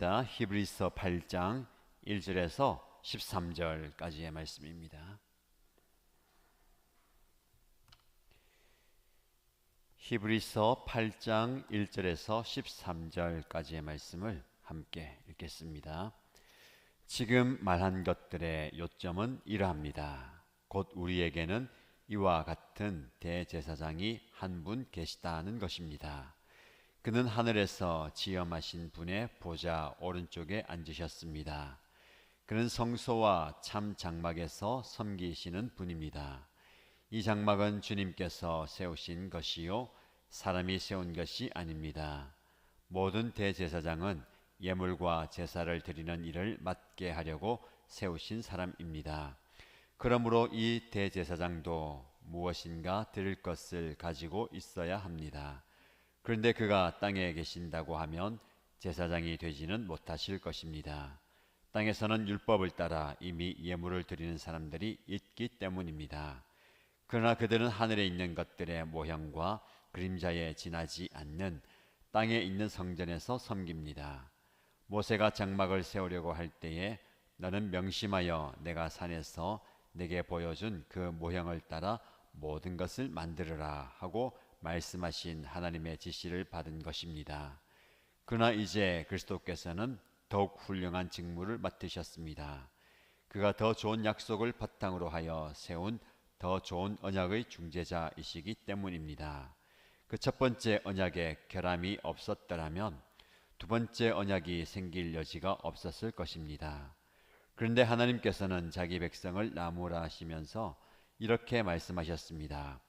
자, 히브리서 8장 1절에서 13절까지의 말씀입니다. 히브리서 8장 1절에서 13절까지의 말씀을 함께 읽겠습니다. 지금 말한 것들의 요점은 이러합니다. 곧 우리에게는 이와 같은 대제사장이 한 분 계시다는 것입니다. 그는 하늘에서 지엄하신 분의 보좌 오른쪽에 앉으셨습니다. 그는 성소와 참 장막에서 섬기시는 분입니다. 이 장막은 주님께서 세우신 것이요 사람이 세운 것이 아닙니다. 모든 대제사장은 예물과 제사를 드리는 일을 맡게 하려고 세우신 사람입니다. 그러므로 이 대제사장도 무엇인가 드릴 것을 가지고 있어야 합니다. 그런데 그가 땅에 계신다고 하면 제사장이 되지는 못하실 것입니다. 땅에서는 율법을 따라 이미 예물을 드리는 사람들이 있기 때문입니다. 그러나 그들은 하늘에 있는 것들의 모형과 그림자에 지나지 않는 땅에 있는 성전에서 섬깁니다. 모세가 장막을 세우려고 할 때에 너는 명심하여 내가 산에서 내게 보여준 그 모형을 따라 모든 것을 만들어라 하고 말씀하신 하나님의 지시를 받은 것입니다. 그러나 이제 그리스도께서는 더욱 훌륭한 직무를 맡으셨습니다. 그가 더 좋은 약속을 바탕으로 하여 세운 더 좋은 언약의 중재자이시기 때문입니다. 그 첫 번째 언약에 결함이 없었더라면 두 번째 언약이 생길 여지가 없었을 것입니다. 그런데 하나님께서는 자기 백성을 나무라 하시면서 이렇게 말씀하셨습니다.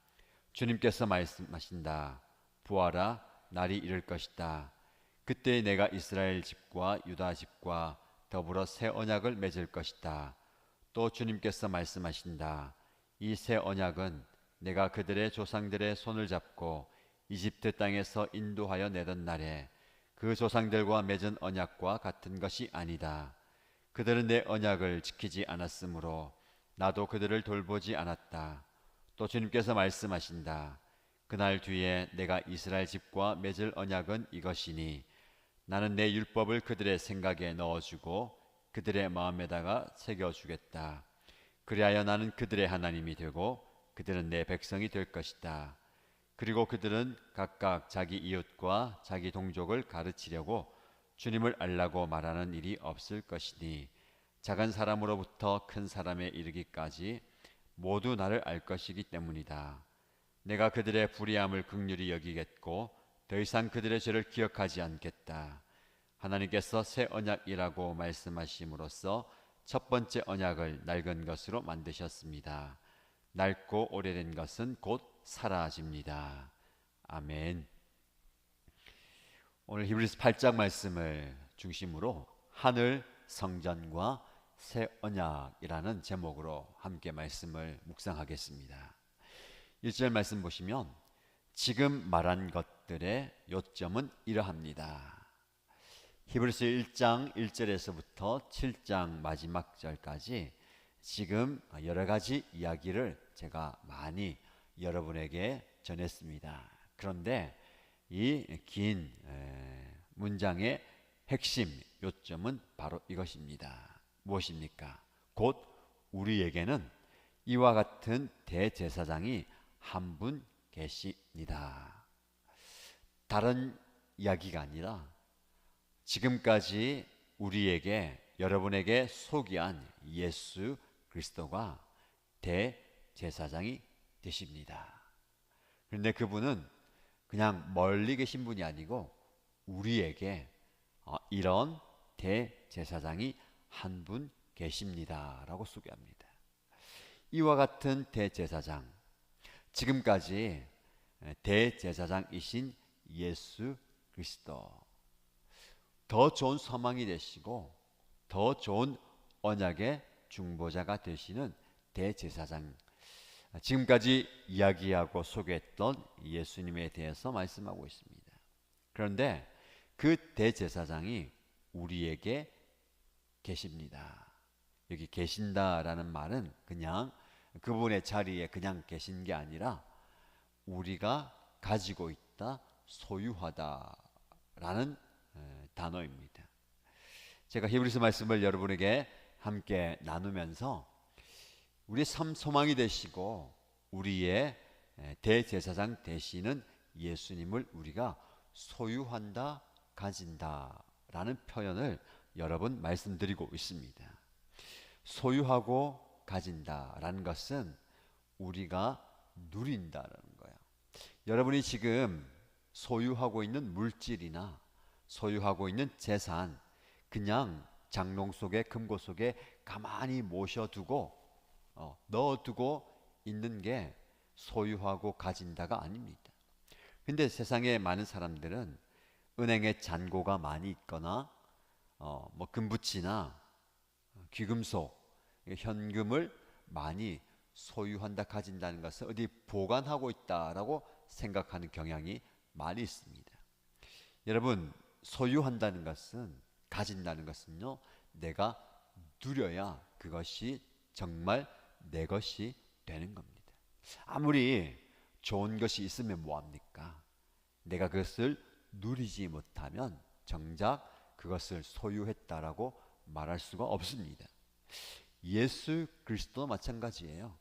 주님께서 말씀하신다. 부하라 날이 이를 것이다. 그때 내가 이스라엘 집과 유다 집과 더불어 새 언약을 맺을 것이다. 또 주님께서 말씀하신다. 이 새 언약은 내가 그들의 조상들의 손을 잡고 이집트 땅에서 인도하여 내던 날에 그 조상들과 맺은 언약과 같은 것이 아니다. 그들은 내 언약을 지키지 않았으므로 나도 그들을 돌보지 않았다. 또 주님께서 말씀하신다. 그날 뒤에 내가 이스라엘 집과 맺을 언약은 이것이니 나는 내 율법을 그들의 생각에 넣어주고 그들의 마음에다가 새겨주겠다. 그리하여 나는 그들의 하나님이 되고 그들은 내 백성이 될 것이다. 그리고 그들은 각각 자기 이웃과 자기 동족을 가르치려고 주님을 알라고 말하는 일이 없을 것이니 작은 사람으로부터 큰 사람에 이르기까지 모두 나를 알 것이기 때문이다. 내가 그들의 불의함을 극률히 여기겠고 더 이상 그들의 죄를 기억하지 않겠다. 하나님께서 새 언약이라고 말씀하심으로써 첫 번째 언약을 낡은 것으로 만드셨습니다. 낡고 오래된 것은 곧 사라집니다. 아멘. 오늘 히브리서 8장 말씀을 중심으로 하늘 성전과 새 언약이라는 제목으로 함께 말씀을 묵상하겠습니다. 1절 말씀 보시면 지금 말한 것들의 요점은 이러합니다. 히브리서 1장 1절에서부터 7장 마지막 절까지 지금 여러 가지 이야기를 제가 많이 여러분에게 전했습니다. 그런데 이 긴 문장의 핵심 요점은 바로 이것입니다. 무엇입니까? 곧 우리에게는 이와 같은 대제사장이 한 분 계십니다. 다른 이야기가 아니라 지금까지 우리에게 여러분에게 소개한 예수 그리스도가 대제사장이 되십니다. 그런데 그분은 그냥 멀리 계신 분이 아니고 우리에게 어, 이런 대제사장이 한 분 계십니다 라고 소개합니다. 이와 같은 대제사장 지금까지 대제사장이신 예수 그리스도 더 좋은 소망이 되시고 더 좋은 언약의 중보자가 되시는 대제사장 지금까지 이야기하고 소개했던 예수님에 대해서 말씀하고 있습니다. 그런데 그 대제사장이 우리에게 계십니다. 여기 계신다라는 말은 그냥 그분의 자리에 그냥 계신 게 아니라 우리가 가지고 있다, 소유하다라는 단어입니다. 제가 히브리서 말씀을 여러분에게 함께 나누면서 우리 삶 소망이 되시고 우리의 대제사장 되시는 예수님을 우리가 소유한다, 가진다라는 표현을 여러 번 말씀드리고 있습니다. 소유하고 가진다라는 것은 우리가 누린다라는 거예요. 여러분이 지금 소유하고 있는 물질이나 소유하고 있는 재산 그냥 장롱 속에 금고 속에 가만히 모셔두고 어, 넣어두고 있는 게 소유하고 가진다가 아닙니다. 근데 세상에 많은 사람들은 은행에 잔고가 많이 있거나 어, 뭐 금붙이나 귀금속 현금을 많이 소유한다 가진다는 것은 어디 보관하고 있다라고 생각하는 경향이 많이 있습니다. 여러분 소유한다는 것은 가진다는 것은요 내가 누려야 그것이 정말 내 것이 되는 겁니다. 아무리 좋은 것이 있으면 뭐합니까? 내가 그것을 누리지 못하면 정작 그것을 소유했다라고 말할 수가 없습니다. 예수 그리스도 마찬가지예요.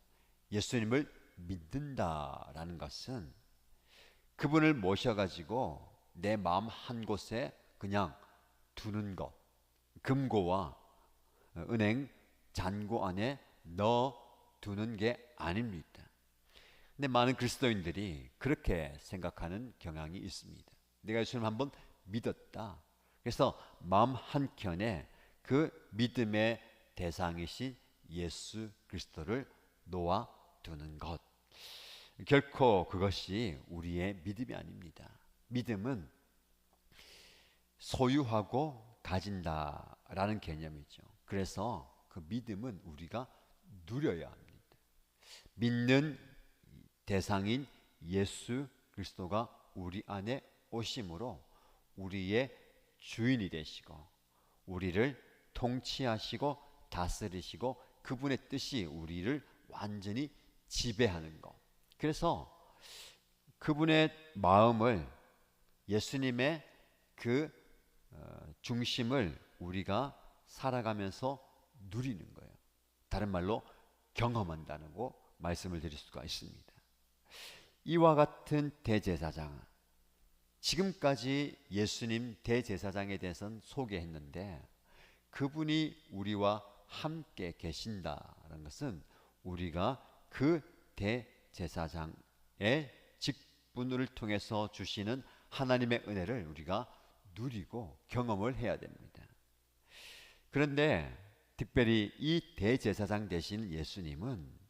예수님을 믿는다라는 것은 그분을 모셔가지고 내 마음 한 곳에 그냥 두는 것, 금고와 은행 잔고 안에 넣어 두는 게 아닙니다. 근데 많은 그리스도인들이 그렇게 생각하는 경향이 있습니다. 내가 예수님 한번 믿었다. 그래서 마음 한켠에 그 믿음의 대상이신 예수 그리스도를 놓아 두는 것. 결코 그것이 우리의 믿음이 아닙니다. 믿음은 소유하고 가진다라는 개념이죠. 그래서 그 믿음은 우리가 누려야 합니다. 믿는 대상인 예수 그리스도가 우리 안에 오심으로 우리의 주인이 되시고 우리를 통치하시고 다스리시고 그분의 뜻이 우리를 완전히 지배하는 것. 그래서 그분의 마음을 예수님의 그 어, 중심을 우리가 살아가면서 누리는 거예요. 다른 말로 경험한다는 거 말씀을 드릴 수가 있습니다. 이와 같은 대제사장 지금까지 예수님 대제사장에 대해서는 소개했는데 그분이 우리와 함께 계신다는 것은 우리가 그 대제사장의 직분을 통해서 주시는 하나님의 은혜를 우리가 누리고 경험을 해야 됩니다. 그런데 특별히 이 대제사장 되신 예수님은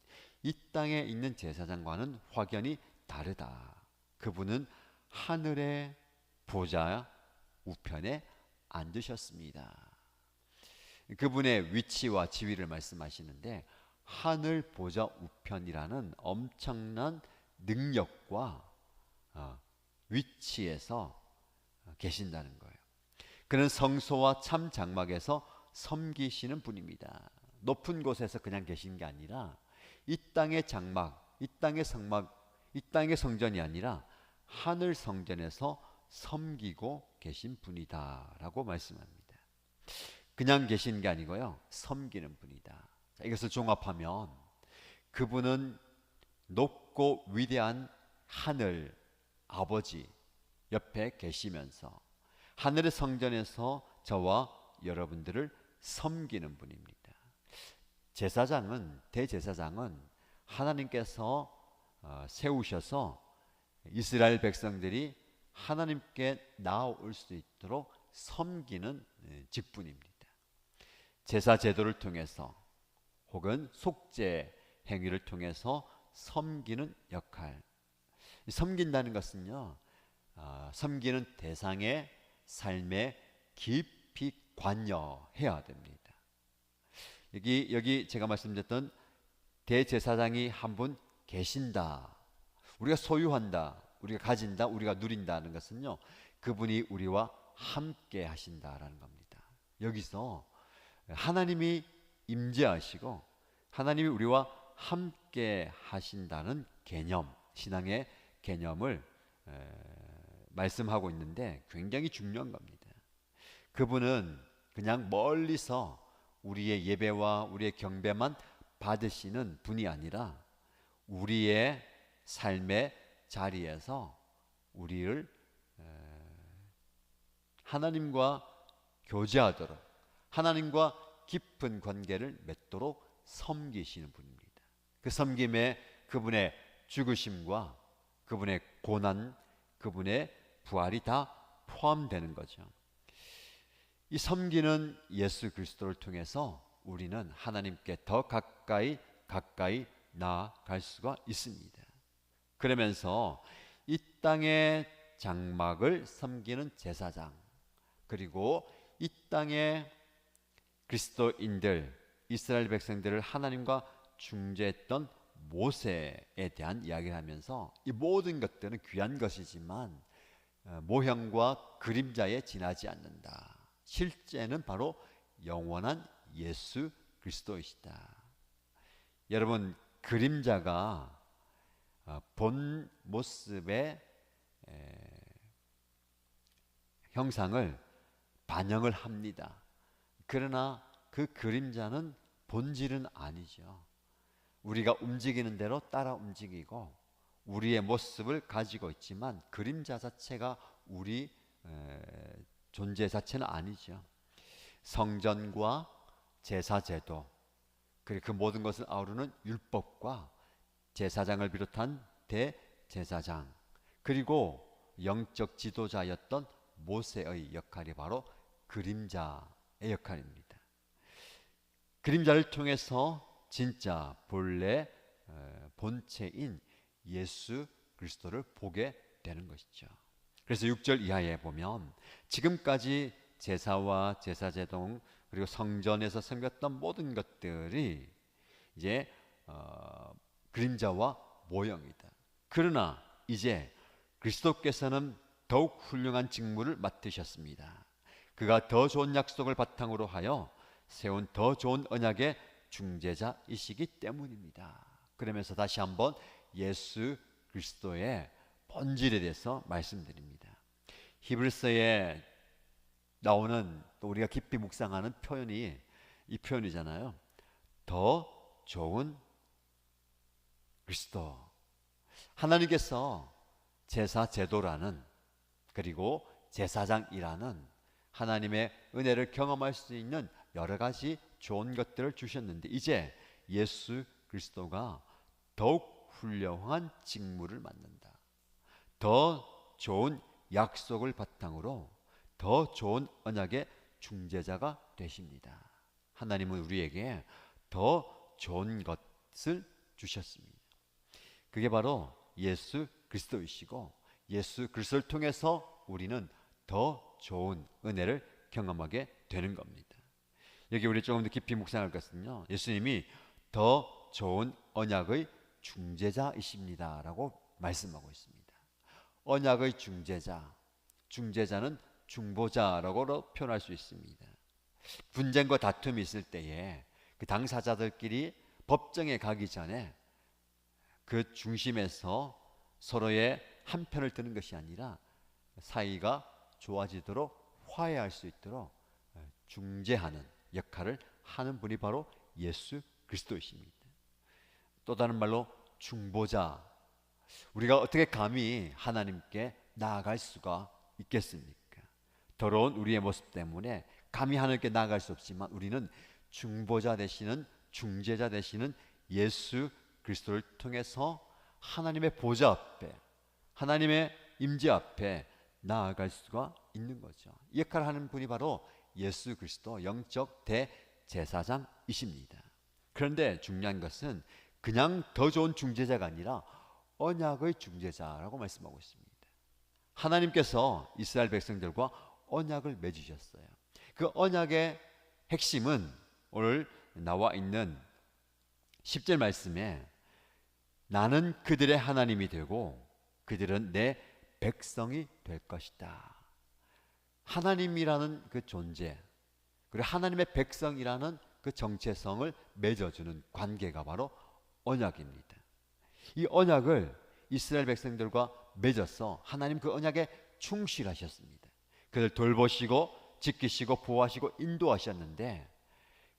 이 땅에 있는 제사장과는 확연히 다르다. 그분은 하늘의 보좌 우편에 앉으셨습니다. 그분의 위치와 지위를 말씀하시는데 하늘 보좌 우편이라는 엄청난 능력과 어, 위치에서 계신다는 거예요. 그는 성소와 참 장막에서 섬기시는 분입니다. 높은 곳에서 그냥 계신 게 아니라 이 땅의 장막, 이 땅의 성막, 이 땅의 성전이 아니라 하늘 성전에서 섬기고 계신 분이다라고 말씀합니다. 그냥 계신 게 아니고요. 섬기는 분이다. 자, 이것을 종합하면 그분은 높고 위대한 하늘 아버지 옆에 계시면서 하늘의 성전에서 저와 여러분들을 섬기는 분입니다. 제사장은 대제사장은 하나님께서 어, 세우셔서 이스라엘 백성들이 하나님께 나올 수 있도록 섬기는 예, 직분입니다. 제사 제도를 통해서 혹은 속죄 행위를 통해서 섬기는 역할. 섬긴다는 것은요, 어, 섬기는 대상의 삶에 깊이 관여해야 됩니다. 여기 여기 제가 말씀드렸던 대제사장이 한 분 계신다. 우리가 소유한다. 우리가 가진다. 우리가 누린다는 것은요. 그분이 우리와 함께 하신다라는 겁니다. 여기서 하나님이 임재하시고 하나님이 우리와 함께 하신다는 개념, 신앙의 개념을 에, 말씀하고 있는데 굉장히 중요한 겁니다. 그분은 그냥 멀리서 우리의 예배와 우리의 경배만 받으시는 분이 아니라 우리의 삶의 자리에서 우리를 하나님과 교제하도록 하나님과 깊은 관계를 맺도록 섬기시는 분입니다. 그 섬김에 그분의 죽으심과 그분의 고난, 그분의 부활이 다 포함되는 거죠. 이 섬기는 예수 그리스도를 통해서 우리는 하나님께 더 가까이 가까이 나아갈 수가 있습니다. 그러면서 이 땅의 장막을 섬기는 제사장 그리고 이 땅의 그리스도인들 이스라엘 백성들을 하나님과 중재했던 모세에 대한 이야기를 하면서 이 모든 것들은 귀한 것이지만 어, 모형과 그림자에 지나지 않는다. 실제는 바로 영원한 예수 그리스도이시다. 여러분 그림자가 어, 본 모습의 형상을 반영을 합니다. 그러나 그 그림자는 본질은 아니죠. 우리가 움직이는 대로 따라 움직이고 우리의 모습을 가지고 있지만 그림자 자체가 우리 존재 자체는 아니죠. 성전과 제사 제도 그리고 그 모든 것을 아우르는 율법과 제사장을 비롯한 대제사장 그리고 영적 지도자였던 모세의 역할이 바로 그림자의 역할입니다. 그림자를 통해서 진짜 본래 어, 본체인 예수 그리스도를 보게 되는 것이죠. 그래서 6절 이하에 보면 지금까지 제사와 제사제동 그리고 성전에서 섬겼던 모든 것들이 이제 어, 그림자와 모형이다. 그러나 이제 그리스도께서는 더욱 훌륭한 직무를 맡으셨습니다. 그가 더 좋은 약속을 바탕으로 하여 세운 더 좋은 언약의 중재자이시기 때문입니다. 그러면서 다시 한번 예수 그리스도의 본질에 대해서 말씀드립니다. 히브리서에 나오는 또 우리가 깊이 묵상하는 표현이 이 표현이잖아요. 더 좋은 그리스도. 하나님께서 제사 제도라는 그리고 제사장이라는 하나님의 은혜를 경험할 수 있는 여러 가지 좋은 것들을 주셨는데 이제 예수 그리스도가 더욱 훌륭한 직무를 맡는다. 더 좋은 약속을 바탕으로 더 좋은 언약의 중재자가 되십니다. 하나님은 우리에게 더 좋은 것을 주셨습니다. 그게 바로 예수 그리스도이시고 예수 그리스도를 통해서 우리는 더 좋은 은혜를 경험하게 되는 겁니다. 여기 우리 조금 더 깊이 묵상할 것은요. 예수님이 더 좋은 언약의 중재자이십니다라고 말씀하고 있습니다. 언약의 중재자, 중재자는 중보자라고 표현할 수 있습니다. 분쟁과 다툼이 있을 때에 그 당사자들끼리 법정에 가기 전에 그 중심에서 서로의 한 편을 드는 것이 아니라 사이가 좋아지도록 화해할 수 있도록 중재하는 역할을 하는 분이 바로 예수 그리스도이십니다. 또 다른 말로 중보자. 우리가 어떻게 감히 하나님께 나아갈 수가 있겠습니까? 더러운 우리의 모습 때문에 감히 하나님께 나아갈 수 없지만 우리는 중보자 되시는 중재자 되시는 예수 그리스도를 통해서 하나님의 보좌 앞에 하나님의 임재 앞에 나아갈 수가 있는 거죠. 이 역할을 하는 분이 바로 예수 그리스도 영적 대제사장이십니다. 그런데 중요한 것은 그냥 더 좋은 중재자가 아니라 언약의 중재자라고 말씀하고 있습니다. 하나님께서 이스라엘 백성들과 언약을 맺으셨어요. 그 언약의 핵심은 오늘 나와 있는 10절 말씀에 나는 그들의 하나님이 되고 그들은 내 백성이 될 것이다. 하나님이라는 그 존재, 그리고 하나님의 백성이라는 그 정체성을 맺어주는 관계가 바로 언약입니다. 이 언약을 이스라엘 백성들과 맺어서 하나님 그 언약에 충실하셨습니다. 그들 돌보시고 지키시고 보호하시고 인도하셨는데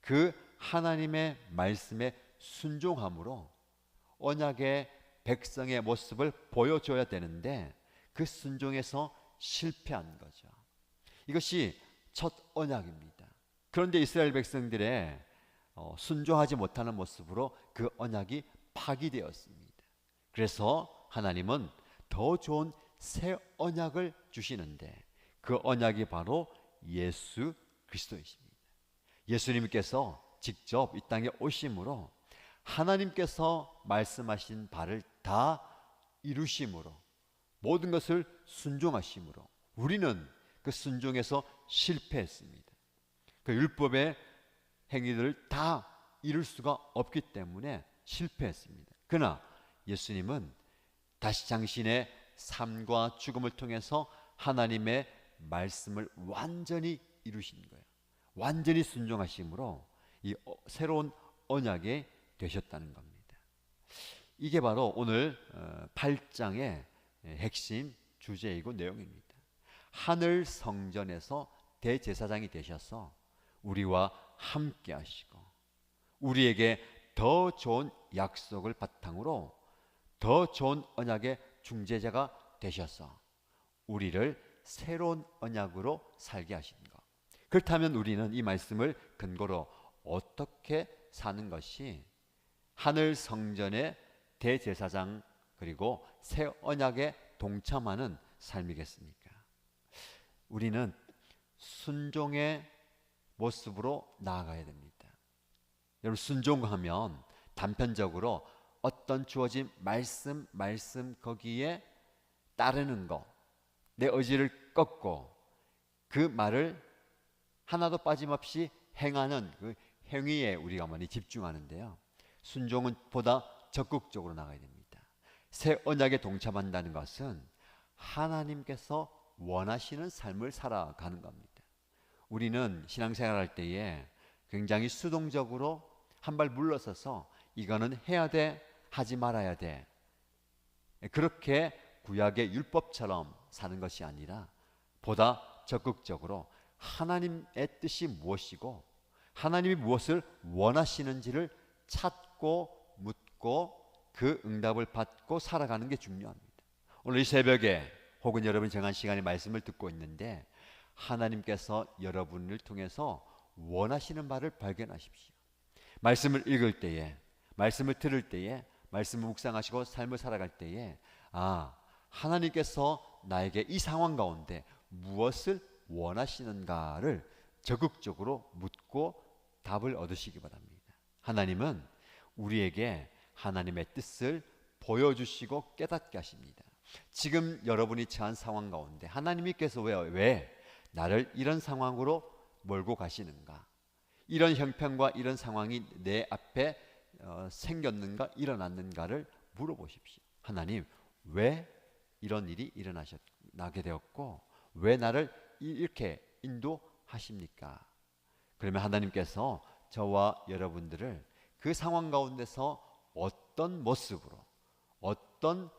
그 하나님의 말씀에 순종함으로 언약의 백성의 모습을 보여줘야 되는데 그 순종에서 실패한 거죠. 이것이 첫 언약입니다. 그런데 이스라엘 백성들의 어, 순종하지 못하는 모습으로 그 언약이 파기되었습니다. 그래서 하나님은 더 좋은 새 언약을 주시는데 그 언약이 바로 예수 그리스도이십니다. 예수님께서 직접 이 땅에 오심으로 하나님께서 말씀하신 바를 다 이루심으로 모든 것을 순종하심으로 우리는 그 순종에서 실패했습니다. 그 율법의 행위들을 다 이룰 수가 없기 때문에 실패했습니다. 그러나 예수님은 다시 당신의 삶과 죽음을 통해서 하나님의 말씀을 완전히 이루신 거예요. 완전히 순종하심으로 이 어- 새로운 언약이 되셨다는 겁니다. 이게 바로 오늘 8장의 핵심 주제이고 내용입니다. 하늘 성전에서 대제사장이 되셔서 우리와 함께 하시고 우리에게 더 좋은 약속을 바탕으로 더 좋은 언약의 중재자가 되셔서 우리를 새로운 언약으로 살게 하신 것. 그렇다면 우리는 이 말씀을 근거로 어떻게 사는 것이 하늘 성전의 대제사장 그리고 새 언약에 동참하는 삶이겠습니까? 우리는 순종의 모습으로 나아가야 됩니다. 여러분 순종하면 단편적으로 어떤 주어진 말씀 말씀 거기에 따르는 거, 내 의지를 꺾고 그 말을 하나도 빠짐없이 행하는 그 행위에 우리가 많이 집중하는데요. 순종은 보다 적극적으로 나가야 됩니다. 새 언약에 동참한다는 것은 하나님께서 원하시는 삶을 살아가는 겁니다. 우리는 신앙생활 할 때에 굉장히 수동적으로 한 발 물러서서 이거는 해야 돼, 하지 말아야 돼. 그렇게 구약의 율법처럼 사는 것이 아니라 보다 적극적으로 하나님의 뜻이 무엇이고 하나님이 무엇을 원하시는지를 찾 고 묻고 그 응답을 받고 살아가는 게 중요합니다. 오늘 이 새벽에 혹은 여러분 정한 시간에 말씀을 듣고 있는데 하나님께서 여러분을 통해서 원하시는 바를 발견하십시오. 말씀을 읽을 때에, 말씀을 들을 때에, 말씀을 묵상하시고 삶을 살아갈 때에, 아, 하나님께서 나에게 이 상황 가운데 무엇을 원하시는가를 적극적으로 묻고 답을 얻으시기 바랍니다. 하나님은 우리에게 하나님의 뜻을 보여주시고 깨닫게 하십니다. 지금 여러분이 처한 상황 가운데 하나님께서 왜, 왜 나를 이런 상황으로 몰고 가시는가? 이런 형편과 이런 상황이 내 앞에 어, 생겼는가 일어났는가를 물어보십시오. 하나님 왜 이런 일이 일어나게 되었고 왜 나를 이렇게 인도하십니까? 그러면 하나님께서 저와 여러분들을 그 상황 가운데서 어떤 모습으로 어떤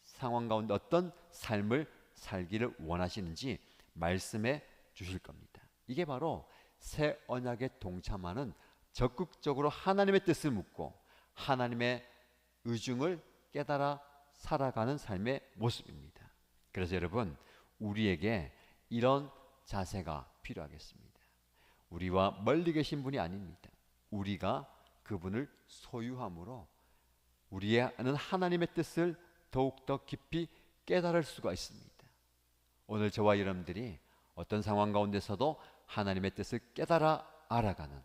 상황 가운데 어떤 삶을 살기를 원하시는지 말씀해 주실 겁니다. 이게 바로 새 언약에 동참하는 적극적으로 하나님의 뜻을 묻고 하나님의 의중을 깨달아 살아가는 삶의 모습입니다. 그래서 여러분 우리에게 이런 자세가 필요하겠습니다. 우리와 멀리 계신 분이 아닙니다. 우리가 그분을 소유함으로 우리의 하나님의 뜻을 더욱더 깊이 깨달을 수가 있습니다. 오늘 저와 여러분들이 어떤 상황 가운데서도 하나님의 뜻을 깨달아 알아가는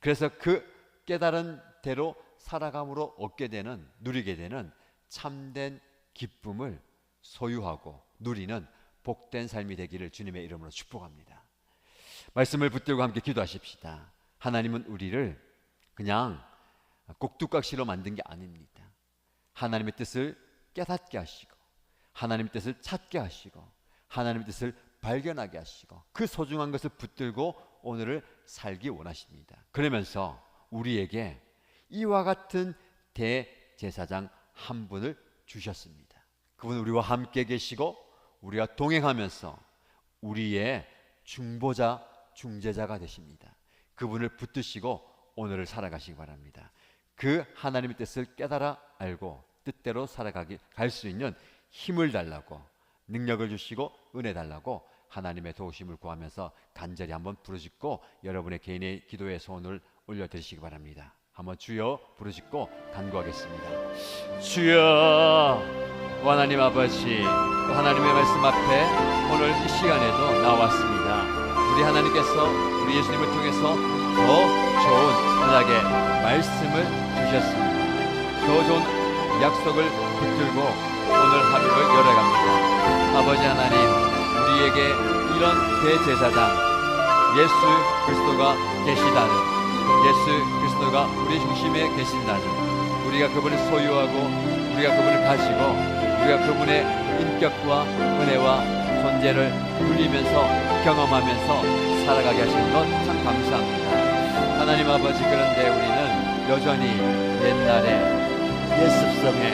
그래서 그 깨달은 대로 살아감으로 얻게 되는 누리게 되는 참된 기쁨을 소유하고 누리는 복된 삶이 되기를 주님의 이름으로 축복합니다. 말씀을 붙들고 함께 기도하십시다. 하나님은 우리를 그냥 꼭두각시로 만든 게 아닙니다. 하나님의 뜻을 깨닫게 하시고 하나님의 뜻을 찾게 하시고 하나님의 뜻을 발견하게 하시고 그 소중한 것을 붙들고 오늘을 살기 원하십니다. 그러면서 우리에게 이와 같은 대제사장 한 분을 주셨습니다. 그분은 우리와 함께 계시고 우리가 동행하면서 우리의 중보자, 중재자가 되십니다. 그분을 붙드시고 오늘을 살아가시기 바랍니다. 그 하나님의 뜻을 깨달아 알고 뜻대로 살아가기 갈 수 있는 힘을 달라고 능력을 주시고 은혜 달라고 하나님의 도우심을 구하면서 간절히 한번 부르짖고 여러분의 개인의 기도의 소원을 올려 드리시기 바랍니다. 한번 주여 부르짖고 간구하겠습니다. 주여 하나님 아버지 하나님의 말씀 앞에 오늘 이 시간에도 나왔습니다. 우리 하나님께서 우리 예수님을 통해서 더 좋은 언약의 말씀을 주셨습니다. 더 좋은 약속을 붙들고 오늘 하루를 열어갑니다. 아버지 하나님 우리에게 이런 대제사장 예수 그리스도가 계시다는 예수 그리스도가 우리 중심에 계신다는 우리가 그분을 소유하고 우리가 그분을 가지고 우리가 그분의 인격과 은혜와 존재를 누리면서 경험하면서 살아가게 하시는 것참 감사합니다. 하나님 아버지 그런데 우리는 여전히 옛날에 옛 습성에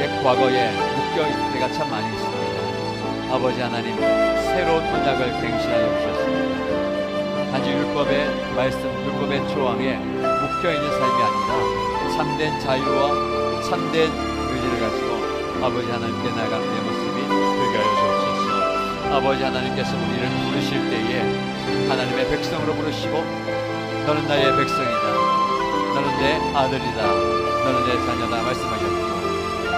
옛 과거에 묶여 있을 때가 참 많이 있습니다. 아버지 하나님 새로운 언약을 갱신하여 주셨습니다. 단지 율법의 말씀, 율법의 조항에 묶여 있는 삶이 아니라 참된 자유와 참된 의지를 가지고 아버지 하나님께 나아가는 내 모습이 되게 하여 주옵소서. 아버지 하나님께서 우리를 부르실 때에 하나님의 백성으로 부르시고 너는 나의 백성이다. 너는 내 아들이다. 너는 내 자녀다 말씀하셨고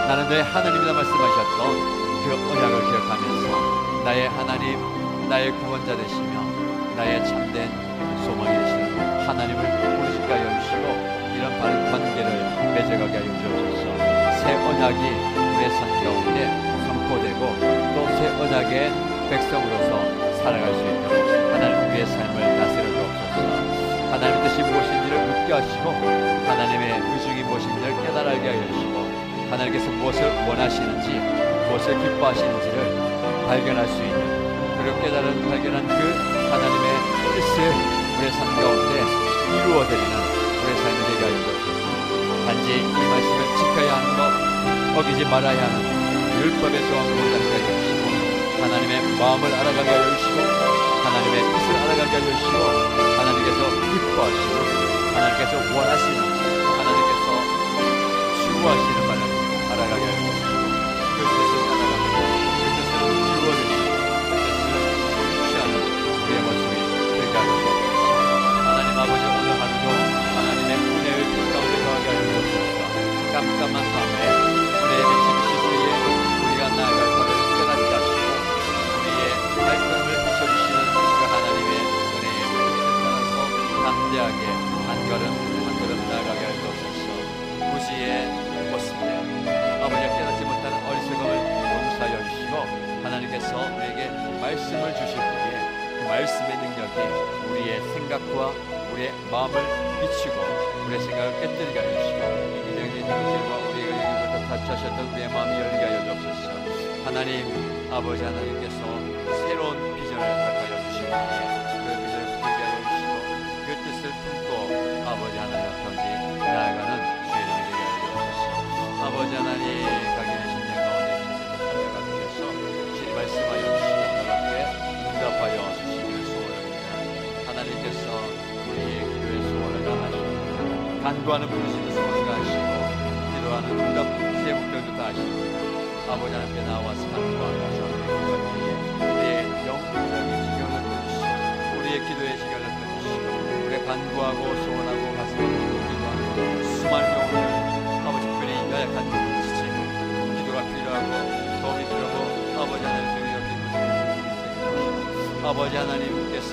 나는 내 하나님이다 말씀하셨던 그 언약을 기억하면서 나의 하나님, 나의 구원자 되시며 나의 참된 소망이 되시는 하나님을 부르실까 하여 주시고 이런 바른 관계를 맺어가게 하여 주옵소서 새 언약이 우리의 삶 가운데 선포되고 또 새 언약의 백성으로서 살아갈 수 있도록 하나님 우리의 삶을 다스려 주옵소서. 하나님의 뜻이 무엇인지를 묻게 하시고 하나님의 의중이 무엇인지를 깨달게 하여 주시고 하나님께서 무엇을 원하시는지 무엇을 기뻐하시는지를 발견할 수 있는 그리고 깨달은 발견한 그 하나님의 뜻을 우리의 삶 가운데 이루어드리는 우리의 삶이 되게 하여 주옵소서. 단지 이 말씀을 지켜야 하는 것 어기지 말아야 하는 못하게 하여 주시고 하나님의 마음을 알아가게 하여 주시고 하나님의 뜻을 알아가게 하여 주시고 하나님께서 기뻐하시고 하나님께서 원하시는 깜깜한 밤에 빛이 비칠 때에 우리가 나아갈 길을 깨닫게 하시고 우리의 발걸음을 비춰주시는 그 하나님의 은혜의 빛에 따라서 담대하게 한 걸음 한 걸음 나아가게 하여 주옵소서. 무지의 모습에 아버지가 깨닫지 못하는 어리석음을 용서하여 주시고 하나님께서 우리에게 말씀을 주실 때에 그 말씀의 능력이 우리의 생각과 우리의 마음을 비추고 우리의 생각을 깨뜨리게 하여 주시고 이기적인 형질과 우리가 여기부터 닫혀하셨던 우리의 마음이 열리게 하여 주옵소서. 하나님 아버지 하나님께서 새로운 비전을 가까여 주시고 그 비전을 붙들게 하여 주시고 그 뜻을 품고 아버지 하나님 앞까지 나아가는 주의 종이 되게 하여 주옵소서. 아버지 하나님 각인의 신령 가운데 찾아가 주셔서 신이 말씀하여 주시고 하나님께 응답하여 주시기를 소원합니다. 하나님께서 우리의 기도의 소원을 다하시고 간구하는 부르시는 소원을 다하시고 기도하는 응답 제목들도 다하시고 아버지 하나님께 나와서 간구하며 저는 우리의 영적인 지경을 끊으시고 우리의 기도의 지경을 끊으시고 우리의 간구하고 소원하고 가슴에 기도하는 수많은 영혼들 아버지 특별히 연약한 지체 기도가 필요하고 도움이 필요하고 아버지 하나님 아버지 하나님께서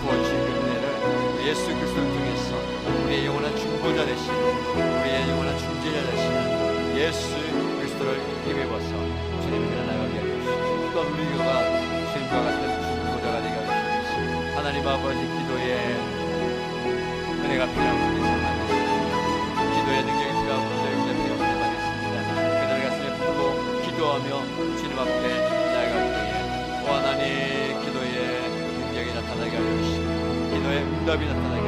그 은혜를 예수 그리스도를 통해서 우리의 영원한 중보자 되시는 우리의 영원한 중재자 되시는 예수 그리스도를 힘입어서 주님을 나가게 하여 주시고 또 우리가 주님과 같은 중보자가 되게 주시고 하나님 아버지 기도에 은혜가 필요한 분이 참 많으십니다 기도의 능력이 필요한 분들 우리가 필요한 분이 많으십니다. 그들의 가슴에 품고 기도하며 주님 앞에 나아갈 때에 오 하나님 기도의 능력이 나타나게 주시고 기도의 응답이 나타나게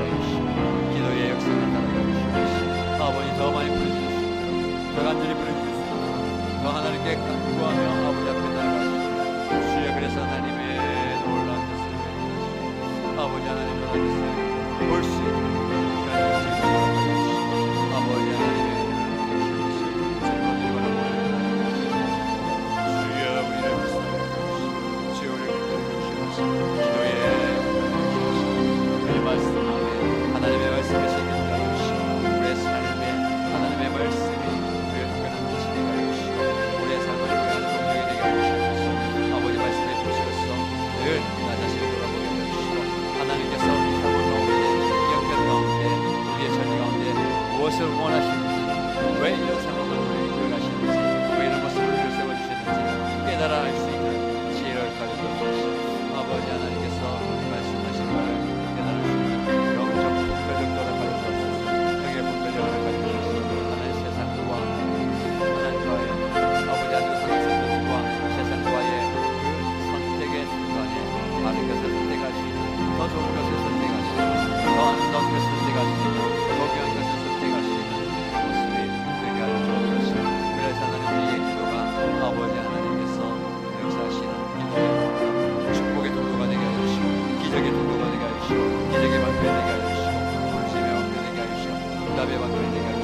말씀을 나누고 힘내시고 아버지 더 많이 부르짖으시고 더 간절히 부르짖으시고 더 하나님께 간구하며 아버지 앞에 나아가시고 주여 그래서 하나님의 놀라운 것을 아버지 하나님의 뜻을 볼수 있는 하시고 기적의 방패 되게 하시고 불신의 방패 되게 하시고 응답의 방패 되게 하시고